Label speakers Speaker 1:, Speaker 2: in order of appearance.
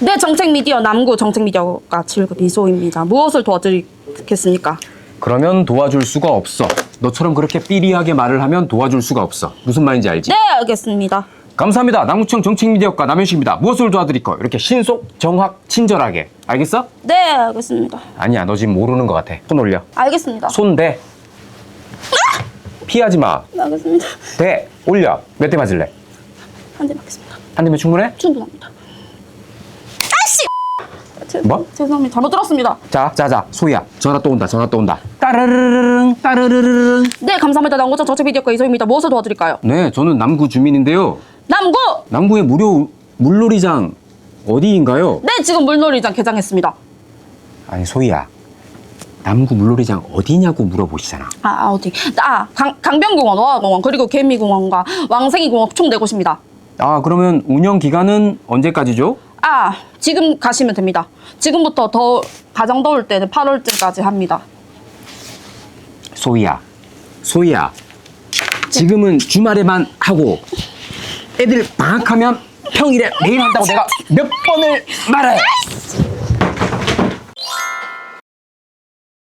Speaker 1: 네, 정책 미디어 남구 정책 미디어가 7급 이소입니다. 무엇을 도와드리겠습니까?
Speaker 2: 그러면 도와줄 수가 없어. 너처럼 그렇게 삐리하게 말을 하면 도와줄 수가 없어. 무슨 말인지 알지?
Speaker 1: 네, 알겠습니다.
Speaker 2: 감사합니다. 남구청 정책미디어과 남현식입니다. 무엇을 도와드릴까? 이렇게 신속, 정확, 친절하게. 알겠어?
Speaker 1: 네, 알겠습니다.
Speaker 2: 아니야, 너 지금 모르는 것 같아. 손 올려.
Speaker 1: 알겠습니다.
Speaker 2: 손 대. 피하지 마.
Speaker 1: 네, 알겠습니다.
Speaker 2: 대. 올려. 몇 대 맞을래?
Speaker 1: 한 대 맞겠습니다.
Speaker 2: 한 대면 충분해?
Speaker 1: 충분합니다. 죄,
Speaker 2: 뭐?
Speaker 1: 죄송합니다. 잘못 들었습니다.
Speaker 2: 자, 자, 자. 소희야. 전화 또 온다. 전화 또 온다. 따르르르릉, 따르르르릉.
Speaker 1: 네, 감사합니다. 정책 미디어과 이소입니다. 무엇을 도와드릴까요?
Speaker 2: 네, 저는 남구 주민인데요.
Speaker 1: 남구!
Speaker 2: 남구의 무료 물놀이장 어디인가요?
Speaker 1: 네, 지금 물놀이장 개장했습니다.
Speaker 2: 아니, 소희야. 남구 물놀이장 어디냐고 물어보시잖아.
Speaker 1: 아, 아, 어디? 아, 강, 강변공원, 와공원, 그리고 개미공원과 왕생이공원 총 네 곳입니다.
Speaker 2: 아, 그러면 운영 기간은 언제까지죠?
Speaker 1: 아, 지금 가시면 됩니다. 지금부터 더 가장 더울 때는 8월쯤까지 합니다.
Speaker 2: 소희야. 소희야. 지금은 주말에만 하고 애들 방학하면 평일에 매일 한다고 내가 몇 번을 말해.